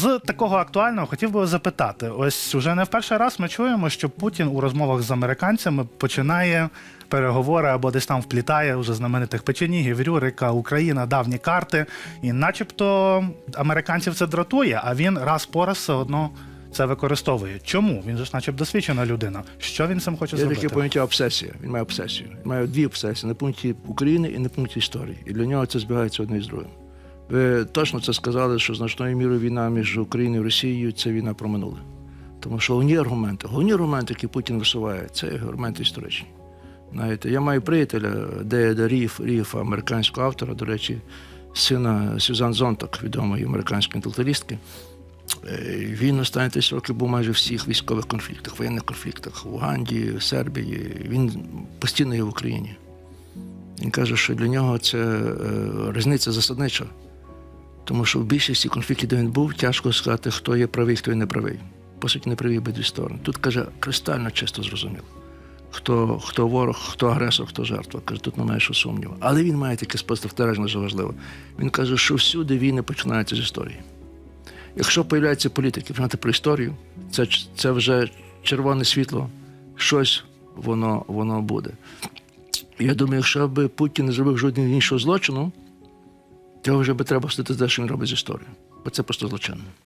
З такого актуального хотів би запитати: ось уже не в перший раз ми чуємо, що Путін у розмовах з американцями починає переговори або десь там вплітає уже знаменитих печенігів, Рюрика, Україна, давні карти. І начебто американців це дратує, а він раз по раз все одно це використовує. Чому? Він же ж, начеб, досвідчена людина. Що він цим хоче Є зробити? таке поняття обсесія. Він має обсесію. Він має дві обсесії на пункті України і на пункті історії. І для нього це збігається одне з другим. Ви точно це сказали, що значною мірою війна між Україною і Росією це війна про минуле. Тому що головні аргументи, головні аргументи, які Путін висуває, це аргументи історичні. Знаєте, я маю приятеля Деяда Ріф, Ріфа, американського автора, до речі, сина Сюзан Зонтак, відомої американської інтелектуалістки. Е, Він останні 10 років був майже в всіх військових конфліктах, воєнних конфліктах в Уганді, в Сербії. Він постійно є в Україні. Він каже, що для нього це е, різниця засаднича. Тому що в більшості конфліктів, де він був, тяжко сказати, хто є правий, хто є неправий. По суті, неправі обидві сторони. Тут каже, кристально чисто зрозуміло. Хто, хто ворог, хто агресор, хто жертва. Каже, тут немає що сумніву. Але він має таке спостереження, дуже важливо. Він каже, що всюди війни починаються з історії. Якщо появляються політики, знати про історію, це, це вже червоне світло, щось воно, воно буде. Я думаю, якщо б Путін не зробив жодного іншого злочину, то вже би треба стати те, що він робить з історією. Бо це просто злочинно.